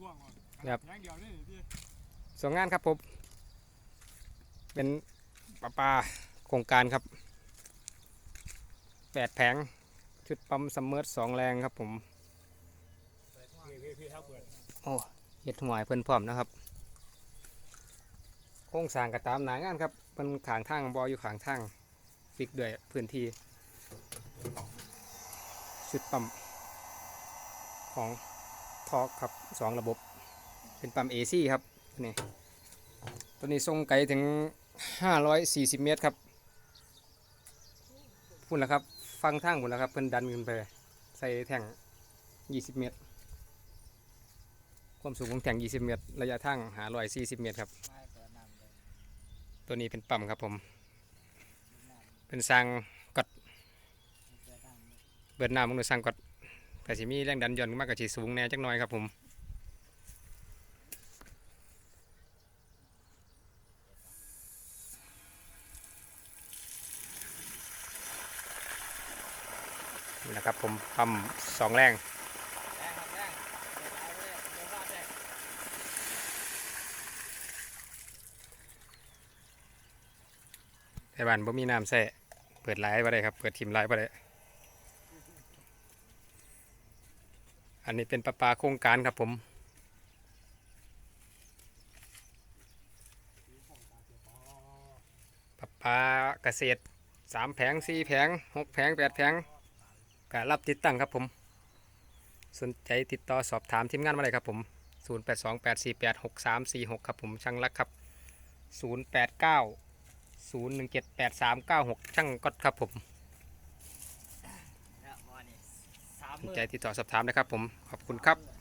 กว้างว่ะครับแงเดียวนี่ที่ส่วนงานครับผม เป็นปลาปลาโครงการครับแปดแผง ชุดปั๊มซัมเมอร์สองแรงครับผม พี่พี่พี่เท่าเปิดโอ้เห็ดหวายเพิ่นพร้อมนะครับ โครงสร้างก็ตามหนางานครับเพิ่นขางทางบออยู่ขางทางฟิกด้วยพื้นที่ชุดปั๊มของ ทอกครับสองระบบ เป็นปั๊ม AC ครับนี่ตัวนี้ทรงไกลถึง 540 เมตรครับพุ่นแล้วครับ ฟังทางพุ่นแล้วครับ เพิ่นดันขึ้นไป ใส่แท่ง 20 เมตร ความสูงของแท่ง 20 เมตร ระยะทาง540 เมตรครับ ตัวนี้เป็นปั๊มครับผม เป็นสร้างกดเบิดน้ำมันสร้างกด แต่สิมีแรงดันย่อนมากกว่าสีสูงแน่จักหน่อยครับผมนะครับผมปั๊มสองแรงแต่บ้านบ่มีน้ำแส่เปิดไลฟ์บ่ได้ครับ เปิดทีมไลฟ์บ่ได้ อันนี้เป็นประปาโครงการครับผม ประปาเกษตรสามแผงสี่แผงหกแผงแปดแผงก็รับติดตั้งครับผม สนใจติดต่อสอบถามทีมงานมาเลยครับผม 0828486346 ครับผมช่างรักครับ 089 0178396 ช่างก๊อตครับผม สนใจติดต่อสอบถามนะครับผมขอบคุณครับ